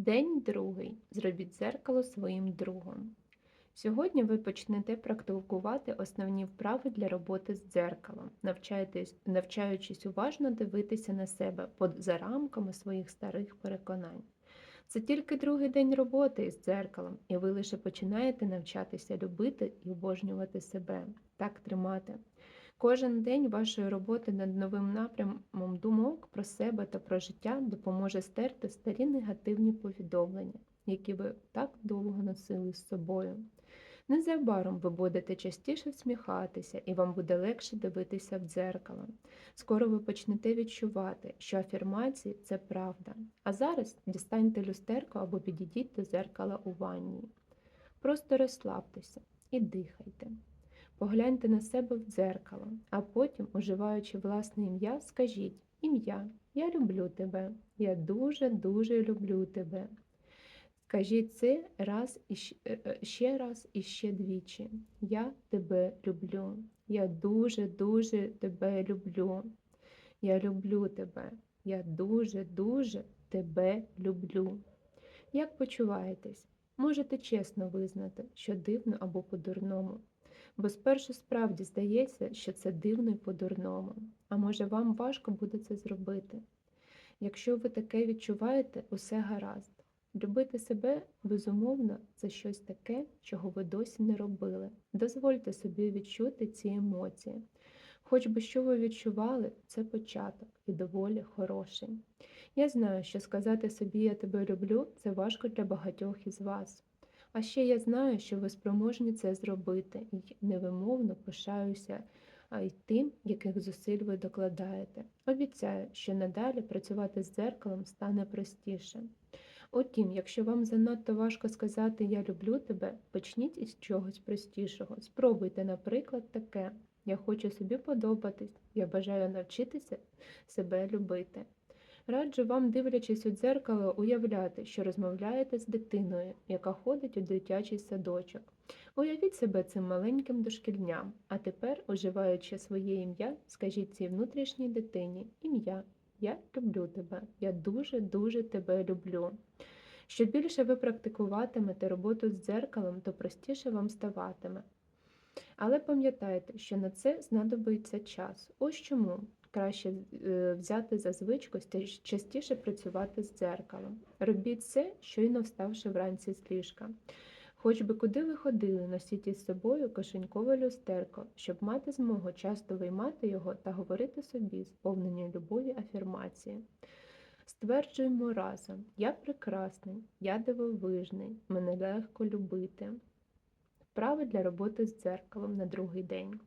День другий. Зробіть дзеркало своїм другом. Сьогодні ви почнете практикувати основні вправи для роботи з дзеркалом, навчаючись уважно дивитися на себе поза рамками своїх старих переконань. Це тільки другий день роботи із дзеркалом, і ви лише починаєте навчатися любити і обожнювати себе, так тримати. Кожен день вашої роботи над новим напрямом думок про себе та про життя допоможе стерти старі негативні повідомлення, які ви так довго носили з собою. Незабаром ви будете частіше всміхатися, і вам буде легше дивитися в дзеркало. Скоро ви почнете відчувати, що афірмації це правда. А зараз дістаньте люстерко або підійдіть до дзеркала у ванні. Просто розслабтеся і дихайте. Погляньте на себе в дзеркало, а потім, уживаючи власне ім'я, скажіть ім'я, я люблю тебе, я дуже-дуже люблю тебе. Скажіть це раз і е, е, ще раз і ще двічі. Я тебе люблю. Я дуже-дуже тебе люблю. Я люблю тебе. Я дуже-дуже тебе люблю. Як почуваєтесь? Можете чесно визнати, що дивно або по-дурному. Бо спершу справді здається, що це дивно і по-дурному. А може вам важко буде це зробити? Якщо ви таке відчуваєте, усе гаразд. Любити себе, безумовно, це щось таке, чого ви досі не робили. Дозвольте собі відчути ці емоції. Хоч би що ви відчували, це початок і доволі хороший. Я знаю, що сказати собі Я тебе люблю це важко для багатьох із вас. А ще я знаю, що ви спроможні це зробити, і невимовно пишаюся й тим, яких зусиль ви докладаєте. Обіцяю, що надалі працювати з дзеркалом стане простіше. Утім, якщо вам занадто важко сказати Я люблю тебе, почніть із чогось простішого. Спробуйте, наприклад, таке. Я хочу собі подобатись, я бажаю навчитися себе любити. Раджу вам, дивлячись у дзеркало, уявляти, що розмовляєте з дитиною, яка ходить у дитячий садочок. Уявіть себе цим маленьким дошкільням, а тепер, уживаючи своє ім'я, скажіть цій внутрішній дитині ім'я. Я люблю тебе, я дуже-дуже тебе люблю. Що більше ви практикуватимете роботу з дзеркалом, то простіше вам ставатиме. Але пам'ятайте, що на це знадобиться час. Ось чому краще е, взяти за звичку частіше працювати з дзеркалом. Робіть це, щойно вставши вранці з ліжка. Хоч би куди ви ходили, носіть із собою кишенькове люстерко, щоб мати змогу часто виймати його та говорити собі сповнені любові афірмації. Стверджуємо разом: Я прекрасний, я дивовижний, мене легко любити. Вправи для роботи з дзеркалом на другий день.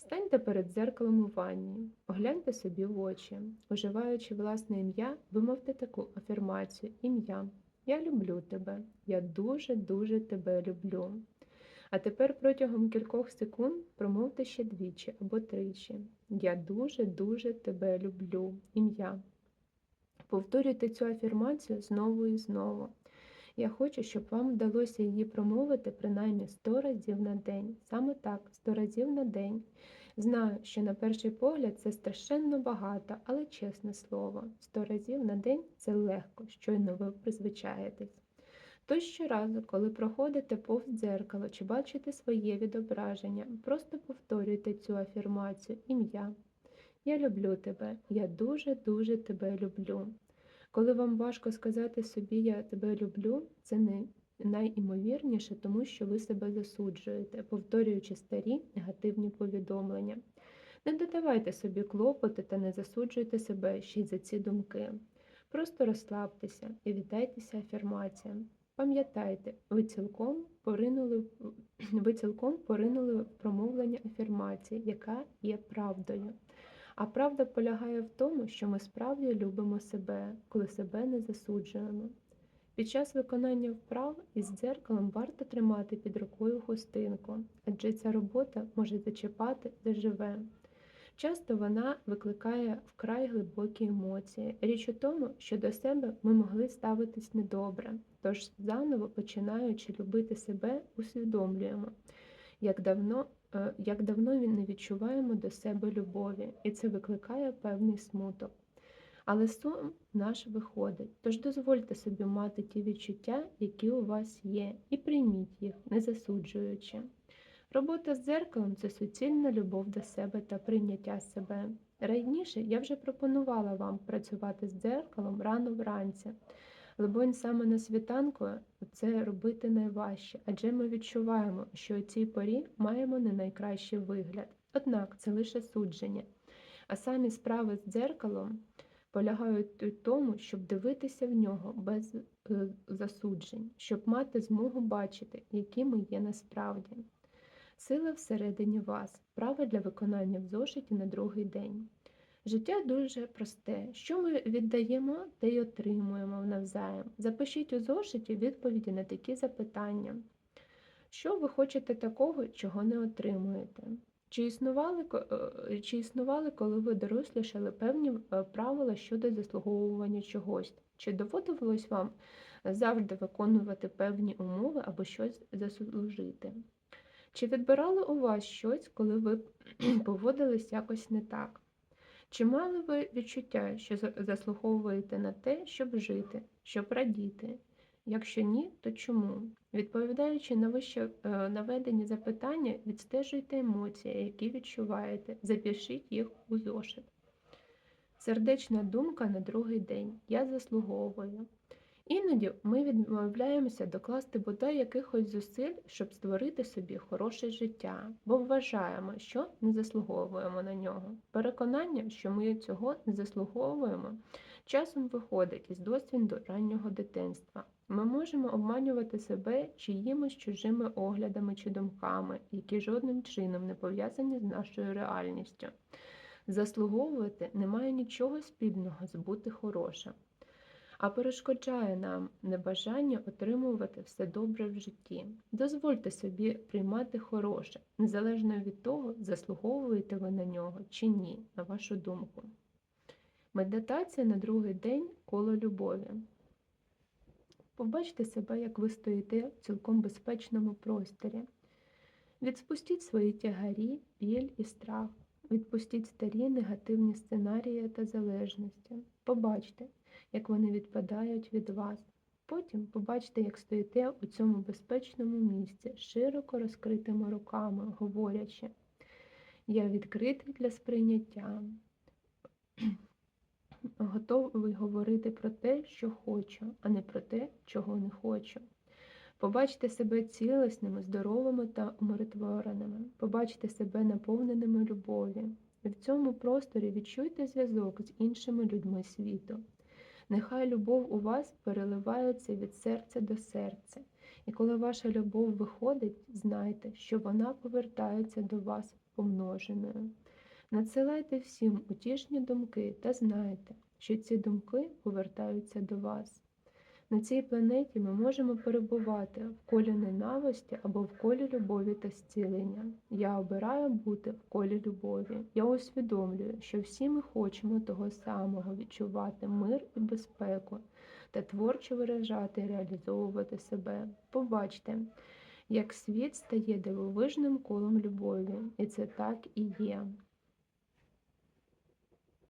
Станьте перед дзеркалом у ванні, огляньте собі в очі. Уживаючи власне ім'я, вимовте таку афірмацію ім'я. Я люблю тебе, я дуже-дуже тебе люблю. А тепер протягом кількох секунд промовте ще двічі або тричі. Я дуже-дуже тебе люблю. Ім'я. Повторюйте цю афірмацію знову і знову. Я хочу, щоб вам вдалося її промовити принаймні 100 разів на день. Саме так, 100 разів на день. Знаю, що на перший погляд це страшенно багато, але чесне слово, 100 разів на день це легко, щойно ви призвичаєтесь. Тож щоразу, коли проходите повз дзеркало чи бачите своє відображення, просто повторюйте цю афірмацію ім'я. Я люблю тебе, я дуже-дуже тебе люблю. Коли вам важко сказати собі Я тебе люблю, це не найімовірніше, тому що ви себе засуджуєте, повторюючи старі негативні повідомлення. Не додавайте собі клопоти та не засуджуйте себе ще й за ці думки. Просто розслабтеся і віддайтеся афірмаціям. Пам'ятайте, ви цілком поринули, ви цілком поринули в промовлення афірмації, яка є правдою. А правда полягає в тому, що ми справді любимо себе, коли себе не засуджуємо. Під час виконання вправ із дзеркалом варто тримати під рукою хустинку, адже ця робота може зачіпати заживе. Часто вона викликає вкрай глибокі емоції. Річ у тому, що до себе ми могли ставитись недобре, тож заново починаючи любити себе, усвідомлюємо, як давно, як давно він не відчуваємо до себе любові, і це викликає певний смуток. Але сум наш виходить, тож дозвольте собі мати ті відчуття, які у вас є, і прийміть їх, не засуджуючи. Робота з дзеркалом це суцільна любов до себе та прийняття себе. Раніше я вже пропонувала вам працювати з дзеркалом рано вранці. Либонь, саме на світанку це робити найважче, адже ми відчуваємо, що у цій порі маємо не найкращий вигляд. Однак це лише судження. А самі справи з дзеркалом полягають у тому, щоб дивитися в нього без е, засуджень, щоб мати змогу бачити, які ми є насправді. Сила всередині вас, право для виконання в зошиті на другий день. Життя дуже просте. Що ми віддаємо, те й отримуємо навзаєм. Запишіть у зошиті відповіді на такі запитання. Що ви хочете такого, чого не отримуєте? Чи існували, е, чи існували, коли ви дорослішали певні е, правила щодо заслуговування чогось? Чи доводилось вам завжди виконувати певні умови або щось заслужити? Чи відбирали у вас щось, коли ви поводились якось не так? Чи мали ви відчуття, що за- заслуговуєте на те, щоб жити, щоб радіти? Якщо ні, то чому? Відповідаючи на вище е, наведені запитання, відстежуйте емоції, які відчуваєте, запишіть їх у зошит. Сердечна думка на другий день. Я заслуговую. Іноді ми відмовляємося докласти бодай якихось зусиль, щоб створити собі хороше життя, бо вважаємо, що не заслуговуємо на нього. Переконання, що ми цього не заслуговуємо, часом виходить із досвіду раннього дитинства. Ми можемо обманювати себе чиїмось чужими оглядами чи думками, які жодним чином не пов'язані з нашою реальністю. Заслуговувати немає нічого спільного з бути хорошим а перешкоджає нам небажання отримувати все добре в житті. Дозвольте собі приймати хороше, незалежно від того, заслуговуєте ви на нього чи ні, на вашу думку. Медитація на другий день коло любові. Побачте себе, як ви стоїте в цілком безпечному просторі. Відпустіть свої тягарі, біль і страх. Відпустіть старі негативні сценарії та залежності. Побачте, як вони відпадають від вас. Потім побачте, як стоїте у цьому безпечному місці, широко розкритими руками, говорячи, я відкритий для сприйняття, готовий говорити про те, що хочу, а не про те, чого не хочу. Побачте себе цілісними, здоровими та умиротвореними. Побачте себе наповненими любові. І в цьому просторі відчуйте зв'язок з іншими людьми світу. Нехай любов у вас переливається від серця до серця, і коли ваша любов виходить, знайте, що вона повертається до вас помноженою. Надсилайте всім утішні думки та знайте, що ці думки повертаються до вас. На цій планеті ми можемо перебувати в колі ненависті або в колі любові та зцілення. Я обираю бути в колі любові. Я усвідомлюю, що всі ми хочемо того самого відчувати мир і безпеку та творчо виражати і реалізовувати себе. Побачте, як світ стає дивовижним колом любові, і це так і є.